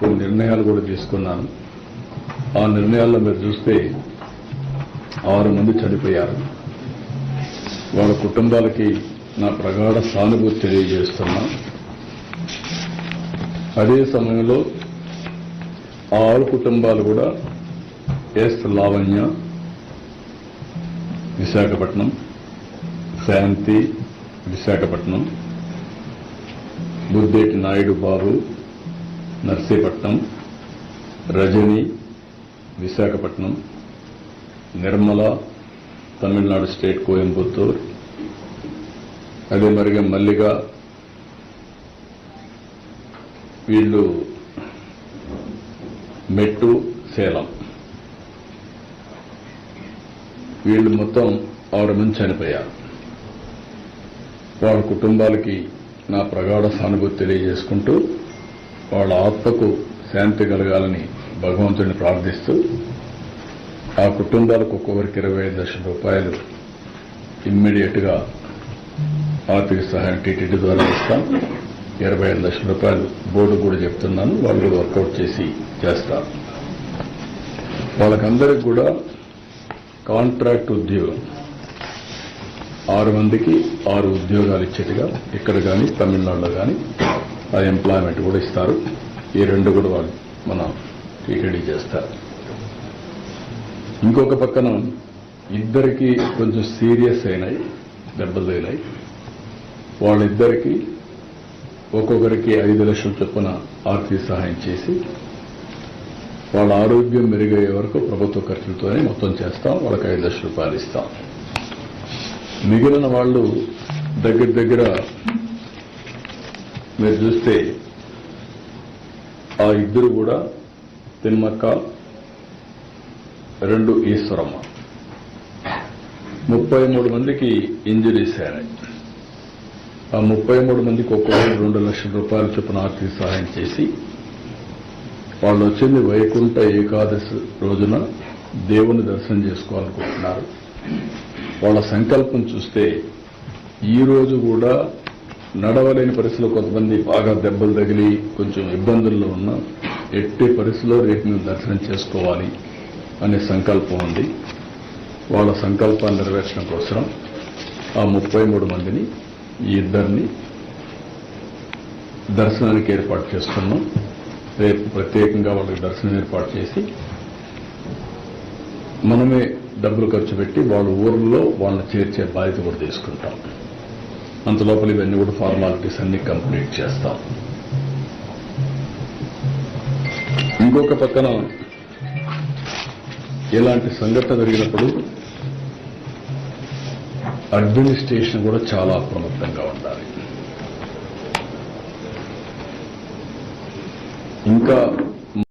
కొన్ని నిర్ణయాలు కూడా తీసుకున్నాను. ఆ నిర్ణయాల్లో మీరు చూస్తే ఆరు మంది చనిపోయారు. వాళ్ళ కుటుంబాలకి నా ప్రగాఢ సానుభూతి తెలియజేస్తున్నా. అదే సమయంలో ఆరు కుటుంబాలు కూడా ఎస్ లావణ్య విశాఖపట్నం శాంతి విశాఖపట్నం బుద్ధేటి నాయుడు బాబు నర్సీపట్నం రజని విశాఖపట్నం నిర్మల తమిళనాడు స్టేట్ కోయంబత్తూర్ అదే మరిగా మల్లిక వీళ్ళు మెట్టు సేలం. వీళ్ళు మొత్తం ఆరు మంది చనిపోయారు. వాళ్ళ కుటుంబాలకి నా ప్రగాఢ సానుభూతి తెలియజేసుకుంటూ వాళ్ళ ఆత్మకు శాంతి కలగాలని భగవంతుడిని ప్రార్థిస్తూ ఆ కుటుంబాలకు ఒక్కొక్కరికి ఇరవై ఐదు లక్షల రూపాయలు ఇమ్మీడియట్గా ఆర్థిక సహాయం టీటీడీ ద్వారా ఇస్తాం. ఇరవై ఐదు లక్షల రూపాయలు బోర్డు కూడా చెప్తున్నాను. వాళ్ళు కూడా వర్కౌట్ చేసి చేస్తారు. వాళ్ళకందరికి కూడా కాంట్రాక్ట్ ఉద్యోగం. ఆరు మందికి ఆరు ఉద్యోగాలు ఇచ్చేట్టుగా ఇక్కడ కానీ తమిళనాడులో కానీ ఎంప్లాయ్మెంట్ కూడా ఇస్తారు. ఈ రెండు కూడా వాళ్ళు మనం టీటీడీ చేస్తారు. ఇంకొక పక్కన ఇద్దరికి కొంచెం సీరియస్ అయినాయి దెబ్బలు తగిలాయి వాళ్ళిద్దరికి ఒక్కొక్కరికి ఐదు లక్షల చొప్పున ఆర్థిక సహాయం చేసి వాళ్ళ ఆరోగ్యం మెరుగయ్యే వరకు ప్రభుత్వ ఖర్చులతోనే మొత్తం చేస్తాం వాళ్ళకి ఐదు లక్షల రూపాయలు ఇస్తాం. మిగిలిన వాళ్ళు దగ్గర దగ్గర మీరు చూస్తే ఆ ఇద్దరు కూడా తిమ్మక్క రెండు ఈశ్వరమ్మ. ముప్పై మూడు మందికి ఇంజరీస్ అయినాయి ఆ ముప్పై మూడు మందికి ఒక్కొక్కరు రెండు లక్షల రూపాయల చొప్పున ఆర్థిక సహాయం చేసి వాళ్ళు వచ్చింది వైకుంఠ ఏకాదశి రోజున దేవుని దర్శనం చేసుకోవాలనుకుంటున్నారు. వాళ్ళ సంకల్పం చూస్తే ఈ రోజు కూడా నడవలేని పరిస్థితిలో కొంతమంది బాగా దెబ్బలు తగిలి కొంచెం ఇబ్బందుల్లో ఉన్న ఎట్టి పరిస్థితిలో రేపు మేము దర్శనం చేసుకోవాలి అనే సంకల్పం ఉంది. వాళ్ళ సంకల్పాన్ని నెరవేర్చడం కోసం ఆ ముప్పై మూడు మందిని ఈ ఇద్దరిని దర్శనానికి ఏర్పాటు చేస్తున్నాం. రేపు ప్రత్యేకంగా వాళ్ళకి దర్శనం ఏర్పాటు చేసి మనమే డబ్బులు ఖర్చు పెట్టి వాళ్ళ ఊర్లో వాళ్ళని చేర్చే బాధ్యత కూడా తీసుకుంటాం. అంత లోపల ఇవన్నీ కూడా ఫార్మాలిటీస్ అన్ని కంప్లీట్ చేస్తాం. ఇంకొక పక్కన ఇలాంటి సంఘటన జరిగినప్పుడు అడ్మినిస్ట్రేషన్ కూడా చాలా అప్రమత్తంగా ఉండాలి. ఇంకా